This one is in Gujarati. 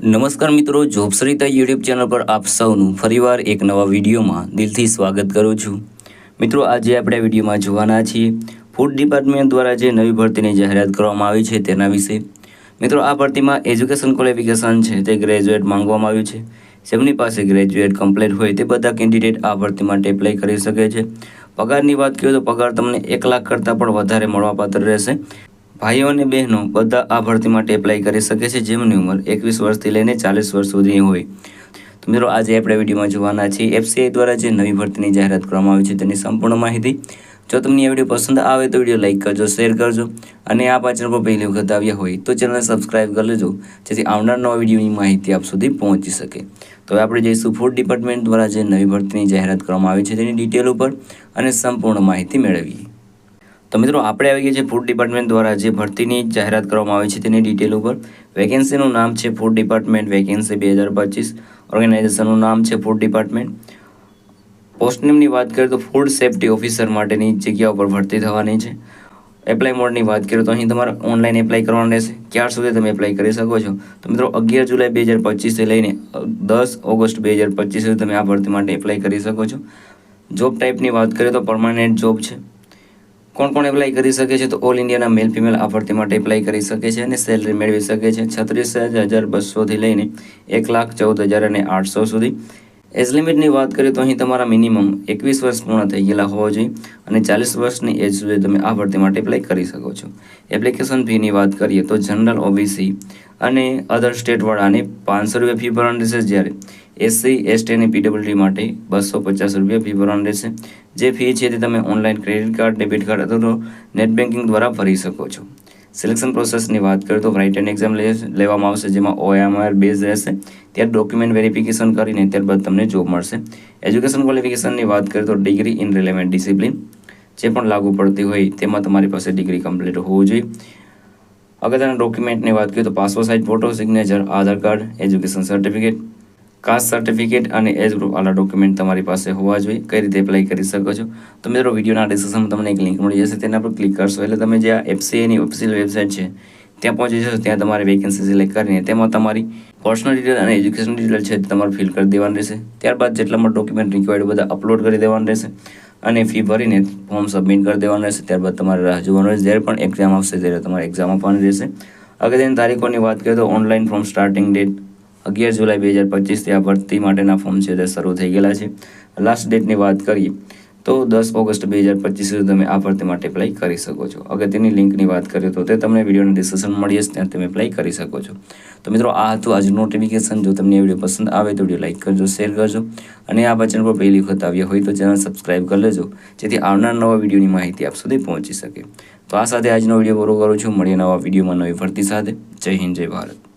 નમસ્કાર મિત્રો, જોબસરિતા યુટ્યુબ ચેનલ પર આપ સૌનું ફરીવાર એક નવા વિડીયોમાં દિલથી સ્વાગત કરું છું. મિત્રો, આજે આપણે વિડીયોમાં જોવાના છીએ ફૂડ ડિપાર્ટમેન્ટ દ્વારા જે નવી ભરતીની જાહેરાત કરવામાં આવી છે તેના વિશે. મિત્રો, આ ભરતીમાં એજ્યુકેશન ક્વોલિફિકેશન છે તે ગ્રેજ્યુએટ માંગવામાં આવ્યું છે. જેમની પાસે ગ્રેજ્યુએટ કમ્પ્લીટ હોય તે બધા કેન્ડિડેટ આ ભરતી માટે એપ્લાય કરી શકે છે. પગારની વાત કરીએ તો પગાર તમને એક લાખ કરતાં પણ વધારે મળવાપાત્ર રહેશે. ભાઈઓ અને બહેનો બધા આ ભરતી માટે એપ્લાય કરી શકે છે જેમની ઉંમર એકવીસ વર્ષથી લઈને ચાલીસ વર્ષ સુધી હોય. તો મિત્રો, આજે આપણે વિડીયોમાં જોવાના છીએ એફસીઆઈ દ્વારા જે નવી ભરતીની જાહેરાત કરવામાં આવી છે તેની સંપૂર્ણ માહિતી. જો તમને આ વીડિયો પસંદ આવે તો વીડિયો લાઇક કરજો, શેર કરજો અને આ પાછળ પર પહેલી વખત આવ્યા હોય તો ચેનલને સબસ્ક્રાઈબ કરી લેજો, જેથી આવનાર નવા વિડીયોની માહિતી આપ સુધી પહોંચી શકે. તો હવે આપણે જઈશું ફૂડ ડિપાર્ટમેન્ટ દ્વારા જે નવી ભરતીની જાહેરાત કરવામાં આવી છે તેની ડિટેલ ઉપર અને સંપૂર્ણ માહિતી મેળવીએ. તો મિત્રો, આપણે આવી ગયા છે ફૂડ ડિપાર્ટમેન્ટ દ્વારા જે ભરતીની જાહેરાત કરવામાં આવી છે તેની ડિટેલ ઉપર. વેકેન્સીનું નામ છે ફૂડ ડિપાર્ટમેન્ટ વેકેન્સી બે હજાર પચીસ. ઓર્ગેનાઇઝેશનનું નામ છે ફૂડ ડિપાર્ટમેન્ટ પોસ્ટનેમની વાત કરીએ તો ફૂડ સેફ્ટી ઓફિસર માટેની જગ્યા ઉપર ભરતી થવાની છે. એપ્લાય મોડની વાત કરીએ તો અહીં તમારે ઓનલાઈન એપ્લાય કરવાનું રહેશે. ક્યાર સુધી તમે એપ્લાય કરી શકો છો? તો મિત્રો, અગિયાર જુલાઈ બે હજાર પચીસથી લઈને દસ ઓગસ્ટ બે હજાર પચીસ સુધી તમે આ ભરતી માટે એપ્લાય કરી શકો છો. જોબ ટાઈપની વાત કરીએ તો પરમાનન્ટ જોબ છે. કોણ કોણ એપ્લાય કરી શકે છે તો ઓલ ઇન્ડિયાના મેલ ફિમેલ આ માટે એપ્લાય કરી શકે છે અને સેલરી મેળવી શકે છે છત્રીસ હજાર બસોથી લઈને એક લાખ ચૌદ હજાર અને આઠસો સુધી. એજ લિમિટની વાત કરીએ તો અહીં તમારા મિનિમમ એકવીસ વર્ષ પૂર્ણ થઈ ગયેલા હોવા જોઈએ અને ચાલીસ વર્ષની એજ સુધી તમે આ ભરતી માટે એપ્લાય કરી શકો છો. એપ્લિકેશન ફીની વાત કરીએ તો જનરલ ઓબીસી અને અધર સ્ટેટવાળાને પાંચસો રૂપિયા ફી ભરવાની રહેશે જ્યારે એસસી, એસટી અને પીડબ્લ્યુડી માટે બસો પચાસ રૂપિયા ફી ભરવાની રહેશે. જે ફી છે તે તમે online credit card, debit card અથવા તો નેટ બેન્કિંગ દ્વારા ભરી શકો છો. સિલેક્શન પ્રોસેસની વાત કરીએ તો રાઇટ એક્ઝામ લેવામાં આવશે, જેમાં ઓએમઆર બેઝ રહેશે. ત્યારે ડોક્યુમેન્ટ વેરિફિકેશન કરીને ત્યારબાદ તમને જોબ મળશે. એજ્યુકેશન ક્વોલિફિકેશનની વાત કરીએ તો ડિગ્રી ઇન રિલેવન્ટ ડિસિપ્લિન જે પણ લાગુ પડતી હોય તેમાં તમારી પાસે ડિગ્રી કમ્પ્લીટ હોવું જોઈએ. અગત્યના ડોક્યુમેન્ટની વાત કરીએ તો passport size photo signature Aadhaar card education certificate caste certificate અને એજ ગ્રુપ આલા ડોક્યુમેન્ટ તમારી પાસે હોવા જોઈએ. કઈ રીતે એપ્લાય કરી શકો છો? તો મિત્રો, વિડીયોના ડિસ્ક્રિપ્શનમાં તમને એક લિંક મળી જશે. તેના પર ક્લિક કરશો. એટલે તમે જે આ એફસીએની ઓફિશિયલ વેબસાઇટ છે, ત્યાં પહોંચી જશો. ત્યાં તમારે વેકેન્સી સિલેક્ટ કરીને તેમાં તમારી પર્સનલ ડિટેલ અને એજ્યુકેશન ડિટેલ છે તમારે ફિલ કરી દેવાનું રહેશે. ત્યારબાદ જેટલા પણ ડોક્યુમેન્ટ રિક્વાયર્ડ બધા અપલોડ કરી દેવાનું રહેશે અને ફી ભરીને ફોર્મ સબમિટ કરી દેવાનું રહેશે. ત્યારબાદ તમારે રાહ જોવાનું રહેશે. જ્યારે પણ એક્ઝામ આવશે, ત્યારે તમારે એક્ઝામ આપવાની રહેશે. અગત્યની તારીખોની વાત કરીએ તો ઓનલાઈન ફોર્મ સ્ટાર્ટિંગ ડેટ અગિયાર જુલાઈ બે હજાર પચીસથી આ ભરતી માટેના ફોર્મ છે તે શરૂ થઈ ગયેલા છે. લાસ્ટ ડેટની વાત કરીએ, તો દસ ઓગસ્ટ બે હજાર પચીસ સુધી તમે આ ભરતી માટે એપ્લાય કરી શકો છો. અગત્યની લિંકની વાત કરીએ તો તે તમને વિડીયોના ડિસ્કશન મળી જશે, ત્યાં તમે એપ્લાય કરી શકો છો. તો મિત્રો, આ હતું આજનું નોટિફિકેશન જો તમને વીડિયો પસંદ આવે તો વીડિયો લાઇક કરજો શેર કરજો, અને આ વચન પર પહેલી વખત આવ્યા હોય તો ચેનલ સબસ્ક્રાઇબ કરી લેજો, જેથી આવનાર નવા વિડીયોની માહિતી આપ સુધી પહોંચી શકે. તો આ સાથે આજનો વીડિયો પૂરો કરું છું. મળીએ નવા વિડીયોમાં નવી ભરતી સાથે. જય હિન્દ, જય ભારત.